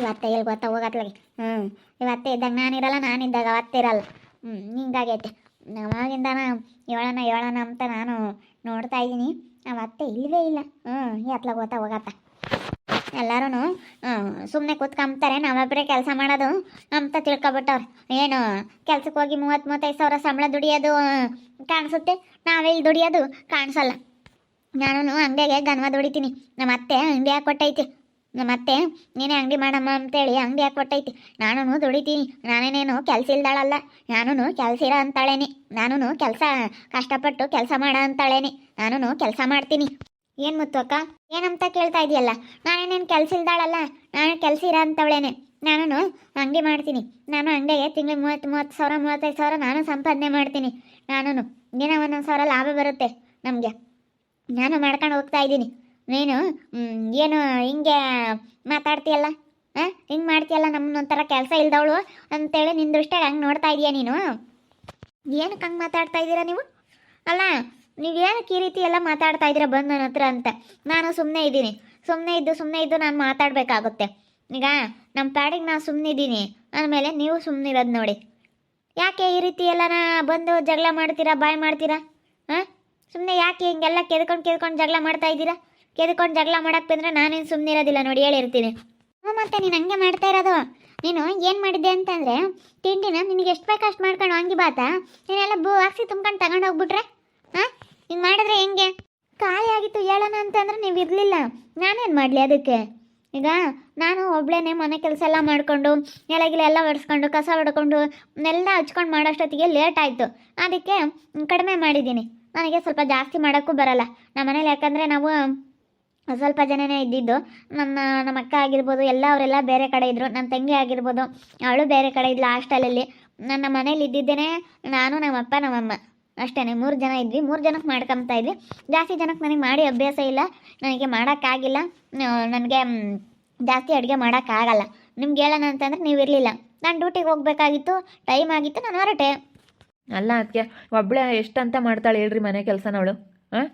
ಇವತ್ತೆ ಎಲ್ಲಿ ಗೊತ್ತಾ? ಹೋಗತ್ಲಾಗೆ ಹ್ಞೂ ಇವತ್ತೆ ಇದ್ದಾಗ ನಾನಿರಲ್ಲ ನಾನಿದ್ದಾಗ ಅವತ್ತೆ ಇರಲ್ಲ. ಹ್ಞೂ ಹಿಂಗಾಗೈತೆ. ಅವಾಗಿಂದನ ಹೇಳೋಣ ಹೇಳೋಣ ಅಂತ ನಾನು ನೋಡ್ತಾ ಇದ್ದೀನಿ. ಅತ್ತೆ ಇಲ್ಲವೇ ಇಲ್ಲ. ಹ್ಞೂ ಎತ್ಲಾಗ ಗೊತ್ತಾ? ಹೋಗತ್ತ ಎಲ್ಲರೂ ಸುಮ್ಮನೆ ಕೂತ್ಕೊಂಬ್ತಾರೆ ನಾವೊಬ್ಬರೇ ಕೆಲಸ ಮಾಡೋದು ಅಂತ ತಿಳ್ಕೊಬಿಟ್ಟವ್ರು. ಏನು ಕೆಲ್ಸಕ್ಕೆ ಹೋಗಿ ಮೂವತ್ತು ಮೂವತ್ತೈದು ಸಾವಿರ ಸಂಬಳ ದುಡಿಯೋದು ಕಾಣಿಸುತ್ತೆ? ನಾವಿಲ್ಲಿ ದುಡಿಯೋದು ಕಾಣಿಸಲ್ಲ. ನಾನು ಅಂಗಡಿಯಾಗೆ ಗನ್ವ ದುಡಿತೀನಿ. ನಮ್ಮ ಅತ್ತೆ ಅಂಗಡಿ ಹಾಕೊಟ್ಟೈತಿ ನಮ್ಮ ಅತ್ತೆ ನೀನೇ ಅಂಗಡಿ ಮಾಡಮ್ಮ ಅಂತೇಳಿ ಅಂಗಡಿ ಕೊಟ್ಟೈತಿ ನಾನು ದುಡಿತೀನಿ. ನಾನೇನೇನು ಕೆಲಸ ಇಲ್ದಾಳಲ್ಲ. ನಾನು ಕೆಲಸ ಇರ ಅಂತಾಳೇನಿ. ನಾನು ಕೆಲಸ ಕಷ್ಟಪಟ್ಟು ಕೆಲಸ ಮಾಡ ಅಂತಾಳೇನಿ. ನಾನು ಕೆಲಸ ಮಾಡ್ತೀನಿ. ಏನು ಮುತ್ತು ಅಕ್ಕ? ಏನಂತ ಕೇಳ್ತಾ ಇದೆಯಲ್ಲ? ನಾನೇನೇನು ಕೆಲಸ ಇಲ್ದಾಳಲ್ಲ? ನಾನು ಕೆಲಸ ಇರ ಅಂತವಳೇನೆ. ನಾನು ಅಂಗಡಿ ಮಾಡ್ತೀನಿ. ನಾನು ಅಂಗಡಿಗೆ ತಿಂಗಳಿಗೆ ಮೂವತ್ತು ಮೂವತ್ತು ಸಾವಿರ, ಮೂವತ್ತೈದು ಸಾವಿರ ನಾನು ಸಂಪಾದನೆ ಮಾಡ್ತೀನಿ. ನಾನು ದಿನ ಒಂದೊಂದು ಸಾವಿರ ಲಾಭ ಬರುತ್ತೆ ನಮಗೆ. ನಾನು ಮಾಡ್ಕೊಂಡು ಹೋಗ್ತಾ ಇದ್ದೀನಿ ನೀನು ಏನು ಹಿಂಗೆ ಮಾತಾಡ್ತೀಯಲ್ಲ? ಹಾಂ? ಹಿಂಗೆ ಮಾಡ್ತೀಯಲ್ಲ ನಮ್ಮನ್ನೊಂಥರ ಕೆಲಸ ಇಲ್ದವಳು? ಅಂತೇಳಿ ನಿನ್ನ ದೃಷ್ಟಿಯಾಗ ಹಂಗೆ ನೋಡ್ತಾ ಇದೀಯ ನೀನು? ಏನಕ್ಕೆ ಹಂಗೆ ಮಾತಾಡ್ತಾ ಇದ್ದೀರಾ ನೀವು? ಅಲ್ಲ ನೀವು ಏನಕ್ಕೆ ಈ ರೀತಿ ಎಲ್ಲ ಮಾತಾಡ್ತಾ ಇದ್ದೀರಾ ಬಂದು ನನ್ನ ಹತ್ರ ಅಂತ? ನಾನು ಸುಮ್ಮನೆ ಇದ್ದೀನಿ. ಸುಮ್ಮನೆ ಇದ್ದು ಸುಮ್ಮನೆ ಇದ್ದು ನಾನು ಮಾತಾಡಬೇಕಾಗುತ್ತೆ. ಈಗ ನಮ್ಮ ಪ್ಯಾಡಿಗೆ ನಾನು ಸುಮ್ಮನೆ ಇದ್ದೀನಿ. ಅಂದಮೇಲೆ ನೀವು ಸುಮ್ಮನೆ ಇರೋದು ನೋಡಿ. ಯಾಕೆ ಈ ರೀತಿ ಎಲ್ಲ ಬಂದು ಜಗಳ ಮಾಡ್ತೀರಾ, ಬಾಯ್ ಮಾಡ್ತೀರಾ? ಹಾಂ? ಸುಮ್ಮನೆ ಯಾಕೆ ಹಿಂಗೆಲ್ಲ ಕೆದ್ಕೊಂಡು ಕೆದ್ಕೊಂಡು ಜಗಳ ಮಾಡ್ತಾ ಇದ್ದೀರಾ? ಕೆದ್ಕೊಂಡು ಜಗಳ ಮಾಡಕ್ಕೆ ಬಂದರೆ ನಾನೇನು ಸುಮ್ಮನೆ ಇರೋದಿಲ್ಲ ನೋಡಿ, ಹೇಳಿರ್ತೀನಿ. ಹ್ಞೂ ಮತ್ತೆ ನೀನು ಹಂಗೆ ಮಾಡ್ತಾ ಇರೋದು? ನೀನು ಏನು ಮಾಡಿದ್ದೆ ಅಂತಂದರೆ ತಿಂಡಿನ ನಿನಗೆ ಎಷ್ಟು ಬೇಕು ಅಷ್ಟು ಮಾಡ್ಕೊಂಡು ಹಂಗೆ ಬಾತ. ನೀನೆಲ್ಲ ಬೂ ಹಾಕ್ಸಿ ತುಂಬ್ಕೊಂಡು ತಗೊಂಡು ಹೋಗ್ಬಿಟ್ರೆ? ಹಾಂ? ಹಿಂಗೆ ಮಾಡಿದ್ರೆ ಹೆಂಗೆ? ಖಾಲಿ ಆಗಿತ್ತು ಹೇಳೋಣ ಅಂತಂದ್ರೆ ನೀವು ಇರಲಿಲ್ಲ. ನಾನೇನು ಮಾಡಲಿ ಅದಕ್ಕೆ? ಈಗ ನಾನು ಒಬ್ಳೇನೆ ಮನೆ ಕೆಲಸ ಎಲ್ಲ ಮಾಡಿಕೊಂಡು ನೆಲಗಿಲೆ ಎಲ್ಲ ಒರೆಸ್ಕೊಂಡು ಕಸ ಹೊಡ್ಕೊಂಡು ಎಲ್ಲ ಹಚ್ಕೊಂಡು ಮಾಡೋಷ್ಟೊತ್ತಿಗೆ ಲೇಟ್ ಆಯಿತು. ಅದಕ್ಕೆ ಕಡಿಮೆ ಮಾಡಿದ್ದೀನಿ. ನನಗೆ ಸ್ವಲ್ಪ ಜಾಸ್ತಿ ಮಾಡೋಕ್ಕೂ ಬರಲ್ಲ. ನಮ್ಮ ಮನೇಲಿ ಯಾಕಂದರೆ ನಾವು ಸ್ವಲ್ಪ ಜನನೇ ಇದ್ದಿದ್ದು. ನನ್ನ, ನಮ್ಮ ಅಕ್ಕ ಆಗಿರ್ಬೋದು, ಎಲ್ಲ ಅವರೆಲ್ಲ ಬೇರೆ ಕಡೆ ಇದ್ದರು ನನ್ನ ತಂಗಿ ಆಗಿರ್ಬೋದು, ಅವಳು ಬೇರೆ ಕಡೆ ಇದ್ಲು ಹಾಸ್ಟೆಲಲ್ಲಿ ನನ್ನ ಮನೇಲಿ ಇದ್ದಿದ್ದೇನೆ ನಾನು ನಮ್ಮಪ್ಪ ನಮ್ಮಮ್ಮ ಅಷ್ಟೇ ಮೂರು ಜನ ಇದ್ವಿ. ಮೂರು ಜನಕ್ಕೆ ಮಾಡ್ಕೊತಾ ಇದ್ವಿ. ಜಾಸ್ತಿ ಜನಕ್ಕೆ ನನಗೆ ಮಾಡಿ ಅಭ್ಯಾಸ ಇಲ್ಲ. ನನಗೆ ಮಾಡೋಕ್ಕಾಗಿಲ್ಲ ನನಗೆ ಜಾಸ್ತಿ ಅಡುಗೆ ಮಾಡೋಕ್ಕಾಗಲ್ಲ ನಿಮ್ಗೆ ಹೇಳೋಣ ಅಂತಂದ್ರೆ ನೀವು ಇರಲಿಲ್ಲ. ನಾನು ಡ್ಯೂಟಿಗೆ ಹೋಗಬೇಕಾಗಿತ್ತು. ಟೈಮ್ ಆಗಿತ್ತು. ನಾನು ಹೊರಟೆ. ಅಲ್ಲ ಅದಕ್ಕೆ ಒಬ್ಬಳೆ ಎಷ್ಟಂತ ಮಾಡ್ತಾಳೆ ಹೇಳ್ರಿ ಮನೆ ಕೆಲಸನವಳು? ಹಾಂ?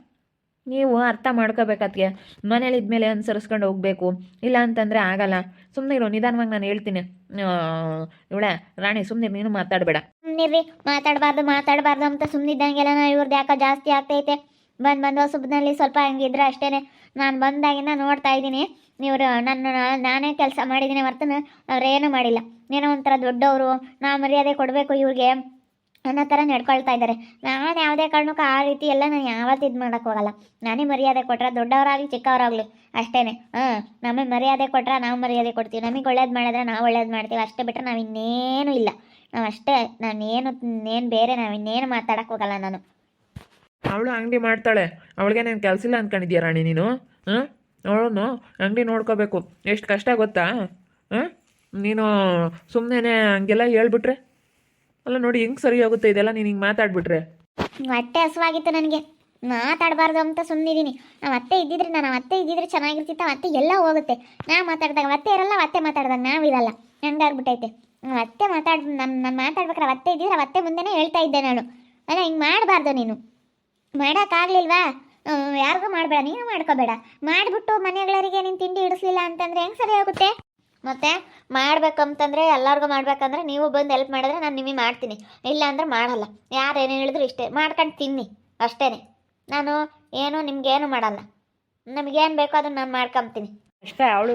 ನೀವು ಅರ್ಥ ಮಾಡ್ಕೋಬೇಕದ್ಕೆ ಮನೇಲಿ ಇದ್ಮೇಲೆ ಅನುಸರಿಸ್ಕೊಂಡು ಹೋಗಬೇಕು. ಇಲ್ಲ ಅಂತಂದರೆ ಆಗಲ್ಲ. ಸುಮ್ಮನೆ ಇರೋ, ನಿಧಾನವಾಗಿ ನಾನು ಹೇಳ್ತೀನಿ. ಇವಳೆ, ರಾಣಿ ಸುಮ್ಮನೆ ನೀನು ಮಾತಾಡಬೇಡ. ಸುಮ್ಮನಿರ್ರಿ ಮಾತಾಡಬಾರ್ದು ಮಾತಾಡಬಾರ್ದು ಅಂತ ಸುಮ್ಮನಿದ್ದಂಗೆಲ್ಲ ಇವ್ರದ್ದು ಯಾಕೋ ಜಾಸ್ತಿ ಆಗ್ತೈತೆ. ಬಂದು ಬಂದು ಹೊಸಬ್ನಲ್ಲಿ ಸ್ವಲ್ಪ ಹಂಗಿದ್ರೆ ಅಷ್ಟೇ ನಾನು ಬಂದಾಗಿಂದ ನೋಡ್ತಾ ಇದ್ದೀನಿ. ಇವರು, ನನ್ನ, ನಾನೇ ಕೆಲಸ ಮಾಡಿದ್ದೀನಿ ಹೊರ್ತನ. ಅವ್ರೇನು ಮಾಡಿಲ್ಲ. ಏನೋ ಒಂಥರ ದೊಡ್ಡವರು, ನಾ ಮರ್ಯಾದೆ ಕೊಡಬೇಕು ಇವ್ರಿಗೆ. ಅನ್ನೋ ಥರ ನಡ್ಕೊಳ್ತಾ ಇದ್ದಾರೆ. ನಾನು ಯಾವುದೇ ಕಾರಣಕ್ಕೂ ಆ ರೀತಿ ಎಲ್ಲ ನಾನು ಯಾವತ್ತೂ ಇದು ಮಾಡೋಕ್ಕೆ ಹೋಗಲ್ಲ. ನಾನೇ ಮರ್ಯಾದೆ ಕೊಟ್ರೆ ದೊಡ್ಡವರಾಗಲಿ ಚಿಕ್ಕವರಾಗಲಿ ಅಷ್ಟೇ ಹಾಂ, ನಮಗೆ ಮರ್ಯಾದೆ ಕೊಟ್ರೆ ನಾವು ಮರ್ಯಾದೆ ಕೊಡ್ತೀವಿ. ನಮಗೆ ಒಳ್ಳೇದು ಮಾಡಿದ್ರೆ ನಾವು ಒಳ್ಳೇದು ಮಾಡ್ತೀವಿ. ಅಷ್ಟೇ ಬಿಟ್ಟರೆ ನಾವು ಇನ್ನೇನು ಇಲ್ಲ. ನಾವು ಅಷ್ಟೇ ನಾನೇನು ಏನು ಬೇರೆ, ನಾವು ಇನ್ನೇನು ಮಾತಾಡಕ್ಕೆ ಹೋಗಲ್ಲ ನಾನು. ಅವಳು ಅಂಗಡಿ ಮಾಡ್ತಾಳೆ. ಅವಳಿಗೆ ನಾನು ಕೆಲಸ ಇಲ್ಲ ಅಂದ್ಕೊಂಡಿದ್ಯಾ ರಾಣಿ ನೀನು? ಹಾಂ, ಅವಳನ್ನು ಅಂಗಡಿ ನೋಡ್ಕೋಬೇಕು. ಎಷ್ಟು ಕಷ್ಟ ಗೊತ್ತಾ? ಹಾಂ, ನೀನು ಸುಮ್ಮನೆ ಹಂಗೆಲ್ಲ ಹೇಳ್ಬಿಟ್ರೆ ಅಲ್ಲ ನೋಡಿ, ಹೆಂಗೆ ಸರಿ ಹೋಗುತ್ತೆ ಇದೆಲ್ಲ? ನೀನು ಹಿಂಗೆ ಮಾತಾಡ್ಬಿಟ್ರೆ. ಹೊಟ್ಟೆ ಹಸುವಾಗಿತ್ತು ನನಗೆ. ಮಾತಾಡಬಾರ್ದು ಅಂತ ಸುಮ್ಮನಿದ್ದೀನಿ ನಾವು ಅತ್ತೆ ಇದ್ದಿದ್ರೆ ನಾನು ಅತ್ತೆ ಇದ್ದಿದ್ರೆ ಚೆನ್ನಾಗಿರ್ತಿತ್ತು ಅತ್ತೆ ಎಲ್ಲ ಹೋಗುತ್ತೆ. ನಾ ಮಾತಾಡಿದಾಗ ಅತ್ತೆ ಇರಲ್ಲ ಅತ್ತೆ ಮಾತಾಡಿದಾಗ ನಾವಿರಲ್ಲ ಹಂಗಾಗ್ಬಿಟ್ಟೈತೆ. ಅತ್ತೆ ಮಾತಾಡ್ ನಮ್ಮ ನಾನು ಮಾತಾಡ್ಬೇಕಾರೆ ಅತ್ತೆ ಇದ್ದಿದ್ರೆ ಅತ್ತೆ ಮುಂದೆನೇ ಹೇಳ್ತಾ ಇದ್ದೆ ನಾನು. ಅಲ್ಲ, ಹಿಂಗೆ ಮಾಡಬಾರ್ದು ನೀನು. ಮಾಡೋಕ್ಕಾಗ್ಲಿಲ್ವಾ? ಯಾರಿಗೂ ಮಾಡಬೇಡ, ನೀನು ಮಾಡ್ಕೋಬೇಡ. ಮಾಡಿಬಿಟ್ಟು ಮನೆಗಳರಿಗೆ ನೀನು ತಿಂಡಿ ಇಡಿಸ್ಲಿಲ್ಲ ಅಂತಂದ್ರೆ ಹೆಂಗೆ ಸರಿ ಹೋಗುತ್ತೆ ಮತ್ತೆ ಮಾಡ್ಬೇಕಂತಂದ್ರೆ, ಎಲ್ಲರಿಗೂ ಮಾಡ್ಬೇಕಂದ್ರೆ ನೀವು ಬಂದು ಹೆಲ್ಪ್ ಮಾಡಿದ್ರೆ ನಾನು ನಿಮಗೆ ಮಾಡ್ತೀನಿ. ಇಲ್ಲ ಅಂದ್ರೆ ಮಾಡಲ್ಲ. ಯಾರು ಏನೇನು ಹೇಳಿದ್ರು ಇಷ್ಟೇ. ಮಾಡ್ಕೊಂಡು ತಿನ್ನಿ. ಅಷ್ಟೇ ನಾನು ಏನು ನಿಮ್ಗೇನು ಮಾಡಲ್ಲ. ನಮಗೇನು ಬೇಕೋ ಅದನ್ನು ನಾನು ಮಾಡ್ಕೊಂತೀನಿ ಅಷ್ಟೇ ಅವಳು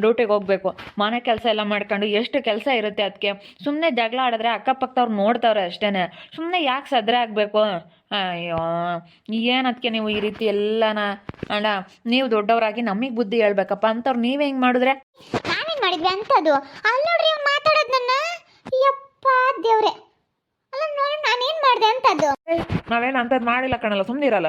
ಡ್ಯೂಟಿಗೆ ಹೋಗ್ಬೇಕು. ಮನೆ ಕೆಲಸ ಎಲ್ಲ ಮಾಡ್ಕೊಂಡು ಎಷ್ಟು ಕೆಲಸ ಇರುತ್ತೆ ಅದಕ್ಕೆ ಸುಮ್ಮನೆ ಜಗಳ ಆಡಿದ್ರೆ ಅಕ್ಕಪಕ್ಕದವ್ರು ನೋಡ್ತಾವ್ರೆ ಅಷ್ಟೇ ಸುಮ್ಮನೆ ಯಾಕೆ ಸದ್ರೆ ಆಗಬೇಕು? ಅಯ್ಯೋ, ಏನು ಅದಕ್ಕೆ ನೀವು ಈ ರೀತಿ ಎಲ್ಲನ ಅಣ್ಣ? ನೀವು ದೊಡ್ಡವರಾಗಿ ನಮಗೆ ಬುದ್ಧಿ ಹೇಳ್ಬೇಕಪ್ಪ. ಅಂತವ್ರು ನೀವೇ ಹಿಂಗೆ ಮಾಡಿದ್ರೆ? ಮಾಡಿದ್ವಿ ಅಂಥದ್ದು ಅಲ್ಲಿ ನೋಡ್ರಿ ಅವ್ನು ಮಾತಾಡೋದು ನನ್ನ. ಯಪ್ಪ ದೇವ್ರೆ. ಅಲ್ಲ ನೋಡಿ, ನಾನೇನು ಮಾಡಿದೆ ಅಂಥದ್ದು ನಾವೇನು ಅಂಥದ್ದು ಮಾಡಿಲ್ಲ ಕಣಲ್ಲ ಸುಮ್ಮನೆ ಇರಲ್ಲ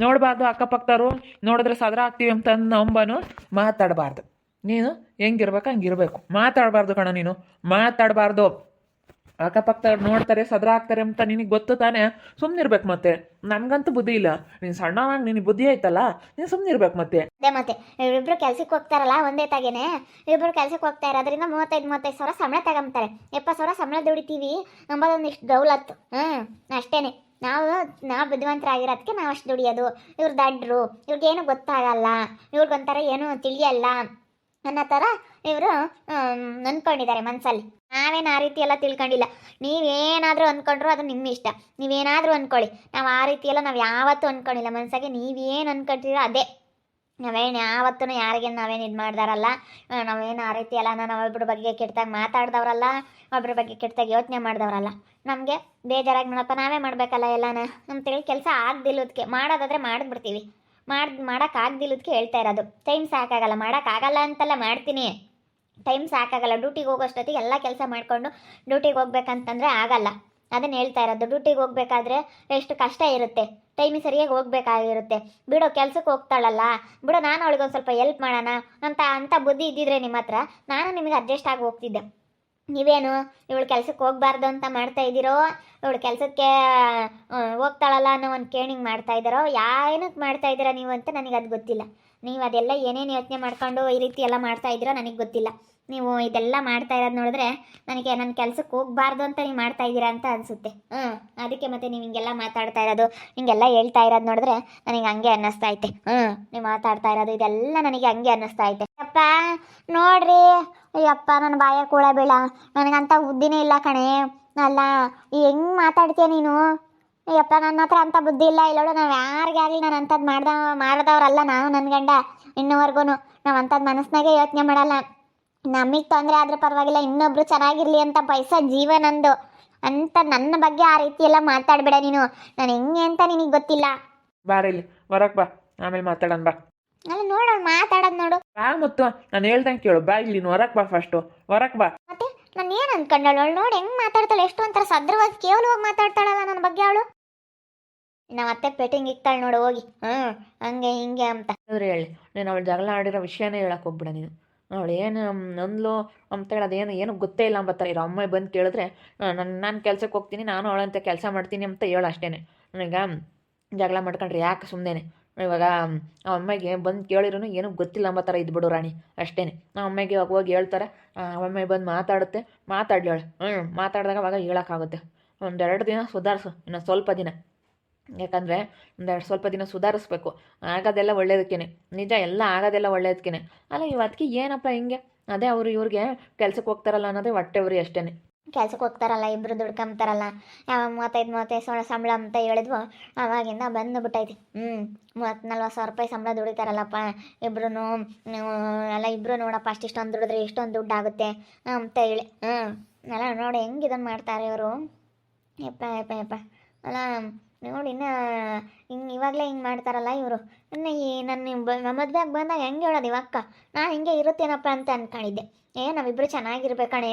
ನೋಡಬಾರ್ದು ಅಕ್ಕಪಕ್ಕದವರು. ನೋಡಿದ್ರೆ ಸದ್ರ ಆಗ್ತೀವಿ ಅಂತ ನಂಬನು. ಮಾತಾಡಬಾರ್ದು. ನೀನು ಹೆಂಗಿರ್ಬೇಕು ಹಂಗಿರ್ಬೇಕು. ಮಾತಾಡಬಾರ್ದು ಕಣ ನೀನು. ಮಾತಾಡಬಾರ್ದು. ಅಕ್ಕಪಕ್ಕದವ್ರು ನೋಡ್ತಾರೆ, ಸದ್ರ ಆಗ್ತಾರೆ ಅಂತ ನಿನಗೆ ಗೊತ್ತು ತಾನೇ? ಸುಮ್ಮನಿರ್ಬೇಕು ಮತ್ತೆ. ನನಗಂತೂ ಬುದ್ಧಿ ಇಲ್ಲ. ನೀನ್ ಸಣ್ಣವಾಗ ನಿನಗೆ ಬುದ್ಧಿ ಆಯ್ತಲ್ಲ? ನೀನು ಸುಮ್ಮನಿರ್ಬೇಕು ಮತ್ತೆ. ಮತ್ತೆ, ಇವ್ರಿಬ್ರು ಕೆಲ್ಸಕ್ಕೆ ಹೋಗ್ತಾರಲ್ಲ, ಒಂದೇ ತಾಗೇನೆ? ಇಬ್ರು ಕೆಲ್ಸಕ್ಕೆ ಹೋಗ್ತಾ ಇರೋದ್ರಿಂದ ಮೂವತ್ತೈದು ಮೂವತ್ತೈದು ಸಾವಿರ ಸಂಬಳ ತಗೊಂತಾರೆ. ಎಪ್ಪತ್ತು ಸಾವಿರ ಸಂಬಳ ದುಡಿತೀವಿ, ಅಂಬದೊಂದಿಷ್ಟು ದೌಲತ್ತು ಹ್ಮ್, ಅಷ್ಟೇನೆ. ನಾವು ನಾವು ಬುದ್ಧಿವಂತರಾಗಿರೋದಕ್ಕೆ ನಾವು ಅಷ್ಟು ದುಡಿಯೋದು. ಇವ್ರು ದಡ್ರು, ಇವ್ರಿಗೇನು ಗೊತ್ತಾಗಲ್ಲ. ಇವ್ರಿಗೊಂಥರ ಏನು ತಿಳಿಯಲ್ಲ. ಅನ್ನೋ ಥರ ಇವರು ಅಂದ್ಕೊಂಡಿದ್ದಾರೆ ಮನಸ್ಸಲ್ಲಿ ನಾವೇನು ಆ ರೀತಿ ಎಲ್ಲ ತಿಳ್ಕೊಂಡಿಲ್ಲ. ನೀವೇನಾದರೂ ಅಂದ್ಕೊಂಡ್ರು ಅದು ನಿಮ್ಮ ಇಷ್ಟ. ನೀವೇನಾದರೂ ಅಂದ್ಕೊಳ್ಳಿ ನಾವು ಆ ರೀತಿ ಎಲ್ಲ ನಾವು ಯಾವತ್ತೂ ಅಂದ್ಕೊಂಡಿಲ್ಲ ಮನಸ್ಸಾಗೆ ನೀವೇನು ಅಂದ್ಕೊಳ್ತೀರೋ ಅದೇ. ನಾವೇನು ಯಾವತ್ತೂ ಯಾರಿಗೆ ನಾವೇನು ಇದು ಮಾಡ್ದಾರಲ್ಲ ನಾವೇನು ಆ ರೀತಿ ಎಲ್ಲ ನಾವು ಒಬ್ಬರ ಬಗ್ಗೆ ಕೆಟ್ಟದಾಗ ಮಾತಾಡ್ದವ್ರಲ್ಲ ಒಬ್ಬರ ಬಗ್ಗೆ ಕೆಟ್ಟದಾಗ ಯೋಚನೆ ಮಾಡಿದವ್ರಲ್ಲ. ನಮಗೆ ಬೇಜಾರಾಗಿ ನೋಡಪ್ಪ, ನಾವೇ ಮಾಡಬೇಕಲ್ಲ ಎಲ್ಲನ. ಅಂತೇಳಿ ಕೆಲಸ ಆಗದಿಲ್ಲದಕ್ಕೆ ಮಾಡೋದಾದ್ರೆ ಮಾಡಿದ್ಬಿಡ್ತೀವಿ ಮಾಡಿ ಮಾಡೋಕ್ಕಾಗ್ದಿಲ್ಲದಕ್ಕೆ ಹೇಳ್ತಾ ಇರೋದು. ಟೈಮ್ ಸಾಕಾಗಲ್ಲ ಮಾಡೋಕ್ಕಾಗಲ್ಲ ಅಂತೆಲ್ಲ ಮಾಡ್ತೀನಿ. ಟೈಮ್ ಸಾಕಾಗಲ್ಲ ಡ್ಯೂಟಿಗೆ ಹೋಗೋಷ್ಟೊತ್ತಿಗೆ ಎಲ್ಲ ಕೆಲಸ ಮಾಡಿಕೊಂಡು ಡ್ಯೂಟಿಗೆ ಹೋಗ್ಬೇಕಂತಂದರೆ ಆಗಲ್ಲ. ಅದನ್ನು ಹೇಳ್ತಾ ಇರೋದು ಡ್ಯೂಟಿಗೆ ಹೋಗ್ಬೇಕಾದ್ರೆ ಎಷ್ಟು ಕಷ್ಟ ಇರುತ್ತೆ. ಟೈಮಿಗೆ ಸರಿಯಾಗಿ ಹೋಗ್ಬೇಕಾಗಿರುತ್ತೆ. ಬಿಡೋ, ಕೆಲಸಕ್ಕೆ ಹೋಗ್ತಾಳಲ್ಲ. ಬಿಡೋ, ನಾನು ಅವಳಿಗೆ ಒಂದು ಸ್ವಲ್ಪ ಹೆಲ್ಪ್ ಮಾಡೋಣ. ಅಂತ ಅಂಥ ಬುದ್ಧಿ ಇದ್ದಿದ್ರೆ ನಿಮ್ಮ ಹತ್ರ ನಾನು ನಿಮಗೆ ಅಡ್ಜಸ್ಟ್ ಆಗಿ ಹೋಗ್ತಿದ್ದೆ. ನೀವೇನು ಇವಳು ಕೆಲ್ಸಕ್ಕೆ ಹೋಗ್ಬಾರ್ದು ಅಂತ ಮಾಡ್ತಾ ಇದ್ದೀರೋ? ಇವಳು ಕೆಲಸಕ್ಕೆ ಹೋಗ್ತಾಳಲ್ಲ ಅನ್ನೋ ಒಂದು ಕೇಣಿಂಗ್ ಮಾಡ್ತಾ ಇದ್ದಾರೋ? ಏನಕ್ಕೆ ಮಾಡ್ತಾ ಇದ್ದೀರಾ ನೀವು ಅಂತ ನನಗೆ ಅದು ಗೊತ್ತಿಲ್ಲ. ನೀವು ಅದೆಲ್ಲ ಏನೇನು ಯೋಚನೆ ಮಾಡ್ಕೊಂಡು ಈ ರೀತಿ ಎಲ್ಲ ಮಾಡ್ತಾ ಇದ್ದೀರೋ ನನಗೆ ಗೊತ್ತಿಲ್ಲ. ನೀವು ಇದೆಲ್ಲ ಮಾಡ್ತಾ ಇರೋದು ನೋಡಿದ್ರೆ ನನಗೆ ನನ್ನ ಕೆಲ್ಸಕ್ಕೆ ಹೋಗ್ಬಾರ್ದು ಅಂತ ನೀವು ಮಾಡ್ತಾ ಇದ್ದೀರಾ ಅಂತ ಅನಿಸುತ್ತೆ. ಹ್ಞೂ ಅದಕ್ಕೆ ಮತ್ತೆ ನೀವು ಹಿಂಗೆಲ್ಲ ಮಾತಾಡ್ತಾ ಇರೋದು, ಹಿಂಗೆಲ್ಲ ಹೇಳ್ತಾ ಇರೋದು ನೋಡಿದ್ರೆ ನನಗೆ ಹಂಗೆ ಅನ್ನಿಸ್ತಾ ಐತೆ. ಹ್ಞೂ ನೀವು ಮಾತಾಡ್ತಾ ಇರೋದು ಇದೆಲ್ಲ ನನಗೆ ಹಂಗೆ ಅನ್ನಿಸ್ತಾ ಐತೆ. ಅಪ್ಪ ನೋಡ್ರಿ ಅಯ್ಯಪ್ಪ ನನ್ನ ಬಾಯ ಕೂಡ ಬೀಳ ನನಗಂತ ಉದ್ದಿನೇ ಇಲ್ಲ ಕಣೆ. ಅಲ್ಲ ಹೆಂಗ್ ಮಾತಾಡ್ತೀಯ ನೀನು? ಅಯ್ಯಪ್ಪ ನನ್ನ ಹತ್ರ ಅಂತ ಬುದ್ಧಿ ಇಲ್ಲ. ಇಲ್ಲೋಡು ನಾವು ಯಾರಿಗಾಗಲಿ ನಾನು ಅಂಥದ್ದು ಮಾಡ್ದ ಮಾಡ್ದವ್ರಲ್ಲ ನಾವು ನನ್ನ ಗಂಡ. ಇನ್ನೂವರೆಗೂ ನಾವು ಅಂಥದ್ದು ಮನಸ್ಸಿನಾಗೆ ಯೋಚನೆ ಮಾಡಲ್ಲ. ನಮಗೆ ತೊಂದರೆ ಆದ್ರೆ ಪರವಾಗಿಲ್ಲ ಇನ್ನೊಬ್ರು ಚೆನ್ನಾಗಿರ್ಲಿ ಅಂತ ಪೈಸ ಜೀವ ನಂದು. ಅಂತ ನನ್ನ ಬಗ್ಗೆ ಆ ರೀತಿ ಎಲ್ಲ ಮಾತಾಡ್ಬೇಡ ನೀನು. ನಾನು ಹೆಂಗೆ ಅಂತ ನಿನಗೆ ಗೊತ್ತಿಲ್ಲ. ಬಾರ ಹೊರಕ್ ಬಾ. ಆಮೇಲೆ ಮಾತಾಡೋಣ ಬಾ. ಅಲ್ಲ ನೋಡೋಣ ಮಾತಾಡೋದು ನೋಡು. ಬಾ ಮತ್ತು ನಾನು ಹೇಳ್ದಂಗೆ ಕೇಳು. ಬಾ ಇಲ್ಲಿ ಹೊರಕ್ ಬಾ ಫಸ್ಟು ಹೊರಕ್ ಬಾ. ಮತ್ತೆ? ನಾನು ಏನು ಅನ್ಕೊಂಡಳು ಅವಳು? ನೋಡಿ ಹೆಂಗ್ ಮಾತಾಡ್ತಾಳೆ? ಎಷ್ಟು ಒಂಥರ ಸದ್ರವಾಗಿ ಕೇವಲವಾಗಿ ಮಾತಾಡ್ತಾಳಲ್ಲ ನನ್ನ ಬಗ್ಗೆ ಅವಳು. ನಮ್ಮ ಅತ್ತೆ ಪೇಟಿಂಗ್ ಇಕ್ತಾಳೆ ನೋಡು, ಹೋಗಿ. ಹ್ಞೂ ಹಂಗೆ ಹಿಂಗೆ ಅಂತ. ಅಂದ್ರೆ ಹೇಳಿ, ನೀನು ಅವಳು ಜಗಳ ಆಡಿರೋ ವಿಷಯನೇ ಹೇಳಕ್ಕೆ ಹೋಗ್ಬಿಡ ನೀನು. ಅವಳು ಏನು ನಂದ್ಲು ಅಂತ ಹೇಳಿ ಅದೇನು, ಏನು ಗೊತ್ತೇ ಇಲ್ಲ ಅಂಬತ್ತಾರೆ ಇರೋ ಅಮ್ಮ ಬಂದು ಕೇಳಿದ್ರೆ ನಾನು ನಾನು ಕೆಲ್ಸಕ್ಕೆ ಹೋಗ್ತೀನಿ, ನಾನು ಅವಳಂತ ಕೆಲಸ ಮಾಡ್ತೀನಿ ಅಂತ ಹೇಳು ಅಷ್ಟೇ ನನಗೆ ಜಗಳ ಮಾಡ್ಕೊಂಡ್ರೆ ಯಾಕೆ ಸುಮ್ಮನೆ ಇವಾಗ ಆ ಅಮ್ಮಗೆ ಬಂದು ಕೇಳಿರೂ ಏನೂ ಗೊತ್ತಿಲ್ಲ ಅಂಬತ್ತಾರೆ ಇದ್ಬಿಡು ರಾಣಿ ಅಷ್ಟೇ ಆ ಅಮ್ಮಗೆ ಇವಾಗ ಹೋಗಿ ಹೇಳ್ತಾರೆ, ಆ ಬಂದು ಮಾತಾಡುತ್ತೆ, ಮಾತಾಡ್ಲಿ ಹೇಳು ಹ್ಞೂ ಮಾತಾಡಿದಾಗ ಅವಾಗ ಹೇಳೋಕ್ಕಾಗುತ್ತೆ. ಒಂದೆರಡು ದಿನ ಸುಧಾರಿಸು ಇನ್ನೊಂದು ಸ್ವಲ್ಪ ದಿನ. ಯಾಕಂದರೆ ಒಂದೆರಡು ಸ್ವಲ್ಪ ದಿನ ಸುಧಾರಿಸ್ಬೇಕು. ಆಗೋದೆಲ್ಲ ಒಳ್ಳೇದಕ್ಕೇನೆ. ನಿಜ ಎಲ್ಲ ಆಗೋದೆಲ್ಲ ಒಳ್ಳೇದಕ್ಕೇನೆ. ಅಲ್ಲ ಇವತ್ತಿಗೆ ಏನಪ್ಪ ಹಿಂಗೆ? ಅದೇ ಅವರು ಇವ್ರಿಗೆ ಕೆಲ್ಸಕ್ಕೆ ಹೋಗ್ತಾರಲ್ಲ ಅನ್ನೋದೇ ಹೊಟ್ಟೆ ಅಷ್ಟೇ ಕೆಲ್ಸಕ್ಕೆ ಹೋಗ್ತಾರಲ್ಲ ಇಬ್ಬರು ದುಡ್ಕೊಂಬ್ತಾರಲ್ಲ. ಯಾವ ಮೂವತ್ತೈದು ಮೂವತ್ತೈದು ಸಾವಿರ ಸಂಬಳ ಅಂತ ಹೇಳಿದ್ವು. ಅವಾಗಿಂದ ಬಂದು ಬಿಟ್ಟೈತಿ ಹ್ಞೂ ಮೂವತ್ತು ನಲ್ವತ್ತು ಸಾವಿರ ರೂಪಾಯಿ ಸಂಬಳ ದುಡಿತಾರಲ್ಲಪ್ಪ. ಇಬ್ರು ಎಲ್ಲ ಇಬ್ಬರು ನೋಡಪ್ಪ, ಅಷ್ಟಿಷ್ಟೊಂದು ದುಡಿದ್ರೆ ಇಷ್ಟೊಂದು ದುಡ್ಡು ಆಗುತ್ತೆ ಅಂತ ಹೇಳಿ. ಹ್ಞೂ ಎಲ್ಲ ನೋಡಿ ಹೆಂಗೆ ಇದನ್ನು ಮಾಡ್ತಾರೆ ಇವರು. ಯಪ್ಪ ಯಪ್ಪ ಯಪ್ಪ. ಅಲ್ಲ ಹಿಂಗೆ ಹಿಂಗ್ ಮಾಡ್ತಾರಲ್ಲ ಇವರು. ಇನ್ನು ಈ ನನ್ನ ಮದುವೆಗೆ ಬಂದಾಗ ಹೆಂಗೆ ಹೇಳೋದು ಅಕ್ಕ? ನಾ ಹಿಂಗೆ ಇರುತ್ತೇನಪ್ಪ ಅಂತ ಅನ್ಕೊಂಡಿದ್ದೆ. ಏ ನಾವಿಬ್ಬರು ಚೆನ್ನಾಗಿರ್ಬೇಕಣೆ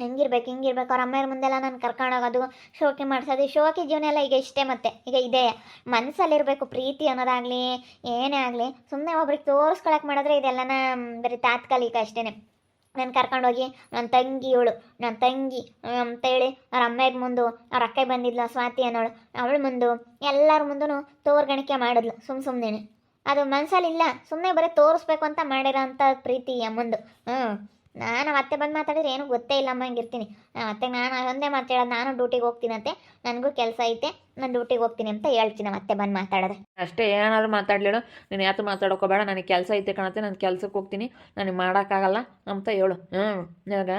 ಹೆಂಗಿರ್ಬೇಕು, ಹಿಂಗಿರ್ಬೇಕು. ಅವ್ರ ಅಮ್ಮೆಯವ್ರ ಮುಂದೆಲ್ಲ ನಾನು ಕರ್ಕೊಂಡೋಗೋದು ಶೋಕಿ ಮಾಡಿಸೋದು, ಶೋಕಿ ಜೀವನ ಎಲ್ಲ ಈಗ ಇಷ್ಟೇ ಮತ್ತೆ. ಈಗ ಇದೇ. ಮನಸ್ಸಲ್ಲಿರಬೇಕು ಪ್ರೀತಿ ಅನ್ನೋದಾಗಲಿ, ಏನೇ ಆಗಲಿ ಸುಮ್ಮನೆ ಒಬ್ರಿಗೆ ತೋರಿಸ್ಕೊಳಕ್ಕೆ ಮಾಡಿದ್ರೆ ಇದೆಲ್ಲನ, ಬರೀ ತಾತ್ಕಾಲಿಕ ಅಷ್ಟೇ ನಾನು ಕರ್ಕೊಂಡೋಗಿ ನನ್ನ ತಂಗಿ ಇವಳು ನನ್ನ ತಂಗಿ ಅಂತೇಳಿ ಅವ್ರ ಅಮ್ಮೆಗೆ ಮುಂದು, ಅವ್ರ ಅಕ್ಕ ಬಂದಿದ್ಲು, ಸ್ವಾತಿ ಅನ್ನೋಳು, ಅವಳು ಮುಂದು ಎಲ್ಲರ ಮುಂದೂ ತೋರ್ಗಣಿಕೆ ಮಾಡಿದ್ಲು, ಸುಮ್ ಸುಮ್ಮನೆ ಅದು ಮನಸ್ಸಲ್ಲಿ ಇಲ್ಲ ಸುಮ್ಮನೆ ಬರೀ ತೋರಿಸ್ಬೇಕು ಅಂತ ಮಾಡಿರೋ ಅಂಥ ಪ್ರೀತಿ ಅಮ್ಮಂದು ಹ್ಞೂ ನಾನು ಅತ್ತೆ ಬಂದು ಮಾತಾಡಿದ್ರೆ ಏನೂ ಗೊತ್ತೇ ಇಲ್ಲ ಹಂಗಿರ್ತೀನಿ. ಇರ್ತೀನಿ ಅತ್ತೆಗೆ ನಾನು ಒಂದೇ ಮಾತಾಡೋದು ನಾನು ಡ್ಯೂಟಿಗೆ ಹೋಗ್ತೀನಂತೆ. ನನಗೂ ಕೆಲಸ ಐತೆ, ನಾನು ಡ್ಯೂಟಿಗೆ ಹೋಗ್ತೀನಿ ಅಂತ ಹೇಳ್ತೀನಿ ನಮ್ಮ ಅತ್ತೆ ಬಂದು ಮಾತಾಡಿದ್ರೆ ಅಷ್ಟೇ ಏನಾದರೂ ಮಾತಾಡ್ಲೇಳು. ನೀನು ಯಾತು ಮಾತಾಡೋಕೋಬೇಡ, ನನಗೆ ಕೆಲಸ ಐತೆ ಕಾಣತ್ತೆ, ನಾನು ಕೆಲ್ಸಕ್ಕೆ ಹೋಗ್ತೀನಿ. ನನಗೆ ಮಾಡೋಕ್ಕಾಗಲ್ಲ ಅಂತ ಹೇಳು. ಹ್ಞೂ ಇವಾಗ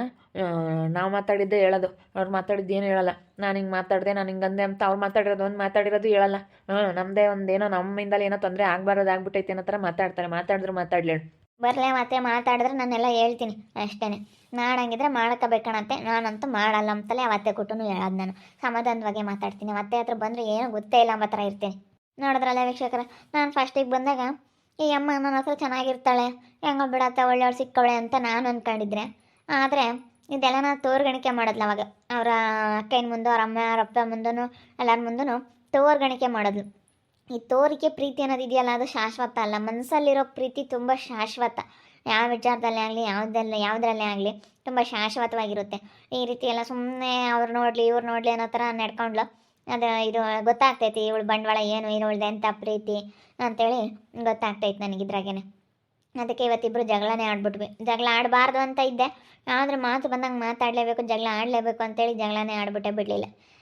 ನಾವು ಮಾತಾಡಿದ್ದೆ ಹೇಳೋದು. ಅವ್ರು ಮಾತಾಡಿದ್ದು ಏನು ಹೇಳಲ್ಲ. ನಾನು ಹಿಂಗೆ ಮಾತಾಡಿದೆ, ನಾನು ಹಿಂಗೆ ಅಂದೆ ಅಂತ ಅವ್ರು ಮಾತಾಡಿರೋದು ಒಂದು ಮಾತಾಡಿರೋದು ಹೇಳಲ್ಲ. ಹ್ಞೂ ನಮ್ಮದೇ ಒಂದೇನೋ ನಮ್ಮಿಂದಲೇ ಏನೋ ತೊಂದರೆ ಆಗಬಾರ್ದು ಆಗ್ಬಿಟ್ಟೈತೆ ಅನ್ನೋ ಥರ ಮಾತಾಡ್ತಾರೆ. ಮಾತಾಡಿದ್ರು ಮಾತಾಡ್ಲೇಳು. ಬರಲೇ ಮತ್ತೆ ಮಾತಾಡಿದ್ರೆ ನಾನೆಲ್ಲ ಹೇಳ್ತೀನಿ ಅಷ್ಟೇ ಮಾಡಂಗಿದ್ರೆ ಮಾಡ್ಕೋಬೇಕಣತ್ತೆ ನಾನಂತೂ ಮಾಡಲ್ಲ ಅಂತಲೇ ಅವತ್ತೆ ಕೊಟ್ಟು ಹೇಳೋದು ನಾನು. ಸಮಾಧಾನವಾಗಿ ಮಾತಾಡ್ತೀನಿ. ಮತ್ತೆ ಹತ್ರ ಬಂದರೆ ಏನೂ ಗೊತ್ತೇ ಇಲ್ಲ ಅಂಬ ಇರ್ತೀನಿ. ನೋಡಿದ್ರಲ್ಲ ವೀಕ್ಷಕರ, ನಾನು ಫಸ್ಟಿಗೆ ಬಂದಾಗ ಈ ಅಮ್ಮ, ನನ್ನ ಹತ್ರ ಚೆನ್ನಾಗಿರ್ತಾಳೆ. ಹೆಂಗೋ ಬಿಡತ್ತೆ, ಒಳ್ಳೆಯವ್ಳು ಸಿಕ್ಕವಳೆ ಅಂತ ನಾನು ಅಂದ್ಕೊಂಡಿದ್ರೆ ಆದರೆ ಇದೆಲ್ಲ ನಾನು ತೋರ್ಗಣಿಕೆ ಮಾಡೋದ್ಲ ಅವಾಗ. ಅವರ ಅಕ್ಕನ ಮುಂದೆ, ಅವ್ರ ಅಮ್ಮ, ಅವ್ರ ಅಪ್ಪ ಮುಂದೂ ಎಲ್ಲರ ಮುಂದೂ ತೋರ್ಗಣಿಕೆ ಮಾಡಿದ್ಲು. ಈ ತೋರಿಕೆ ಪ್ರೀತಿ ಅನ್ನೋದು ಇದೆಯಲ್ಲ, ಅದು ಶಾಶ್ವತ ಅಲ್ಲ. ಮನಸ್ಸಲ್ಲಿರೋ ಪ್ರೀತಿ ತುಂಬ ಶಾಶ್ವತ. ಯಾವ ವಿಚಾರದಲ್ಲೇ ಆಗಲಿ, ಯಾವುದಲ್ಲ, ಯಾವುದರಲ್ಲೇ ಆಗಲಿ ತುಂಬ ಶಾಶ್ವತವಾಗಿರುತ್ತೆ. ಈ ರೀತಿ ಎಲ್ಲ ಸುಮ್ಮನೆ ಅವ್ರು ನೋಡಲಿ, ಇವ್ರು ನೋಡಲಿ ಅನ್ನೋ ಥರ ನಡ್ಕೊಂಡ್ಲು. ಅದು ಇದು ಗೊತ್ತಾಗ್ತೈತಿ, ಇವಳು ಬಂಡವಾಳ ಏನು ಇರೋಳ್ದೆ ಅಂತ ಪ್ರೀತಿ ಅಂತೇಳಿ ಗೊತ್ತಾಗ್ತೈತೆ ನನಗಿದ್ರಾಗೇನೆ ಅದಕ್ಕೆ ಇವತ್ತಿಬ್ಬರು ಜಗಳನೇ ಆಡ್ಬಿಟ್ವಿ. ಜಗಳ ಆಡಬಾರ್ದು ಅಂತ ಇದ್ದೆ. ಆದರೆ ಮಾತು ಬಂದಂಗೆ ಮಾತಾಡಲೇಬೇಕು, ಜಗಳ ಆಡಲೇಬೇಕು ಅಂತೇಳಿ ಜಗಳನೇ ಆಡ್ಬಿಟ್ಟೆ ಬಿಡಲಿಲ್ಲ.